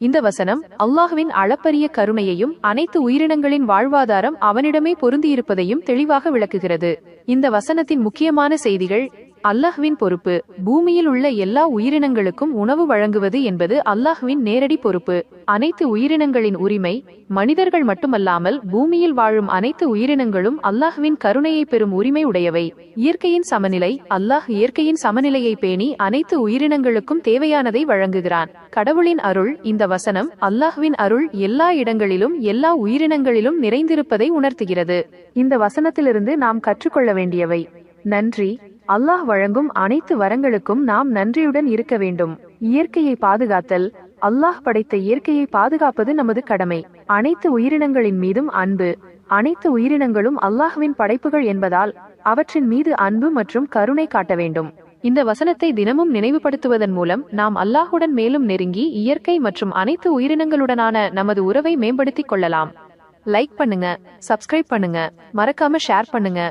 இந்த வசனம் அல்லாஹுவின் அளப்பரிய கருணையையும் அனைத்து உயிரினங்களின் வாழ்வாதாரம் அவனிடமே பொருந்தியிருப்பதையும் தெளிவாக விளக்குகிறது. இந்த வசனத்தின் முக்கியமான செய்திகள் அல்லாஹ்வின் பொறுப்பு பூமியில் உள்ள எல்லா உயிரினங்களுக்கும் உணவு வழங்குவது என்பது அல்லாஹ்வின் நேரடி பொறுப்பு. அனைத்து உயிரினங்களின் உரிமை மனிதர்கள் மட்டுமல்லாமல் பூமியில் வாழும் அனைத்து உயிரினங்களும் அல்லாஹ்வின் கருணையை பெறும் உரிமை உடையவை. இயற்கையின் சமநிலை அல்லாஹ் இயற்கையின் சமநிலையை பேணி அனைத்து உயிரினங்களுக்கும் தேவையானதை வழங்குகிறான். கடவுளின் அருள் இந்த வசனம் அல்லாஹ்வின் அருள் எல்லா இடங்களிலும் எல்லா உயிரினங்களிலும் நிறைந்திருப்பதை உணர்த்துகிறது. இந்த வசனத்திலிருந்து நாம் கற்றுக்கொள்ள வேண்டியவை. நன்றி. அல்லாஹ் வழங்கும் அனைத்து வரங்களுக்கும் நாம் நன்றியுடன் இருக்க வேண்டும். இயற்கையை பாதுகாத்தல் அல்லாஹ் படைத்த இயற்கையை பாதுகாப்பது நமது கடமை. அனைத்து உயிரினங்களின் மீதும் அன்பு. அனைத்து உயிரினங்களும் அல்லாஹ்வின் படைப்புகள் என்பதால் அவற்றின் மீது அன்பு மற்றும் கருணை காட்ட வேண்டும். இந்த வசனத்தை தினமும் நினைவுபடுத்துவதன் மூலம் நாம் அல்லாஹுடன் மேலும் நெருங்கி இயற்கை மற்றும் அனைத்து உயிரினங்களுடனான நமது உறவை மேம்படுத்திக் கொள்ளலாம். லைக் பண்ணுங்க சப்ஸ்கிரைப் பண்ணுங்க மறக்காம ஷேர் பண்ணுங்க.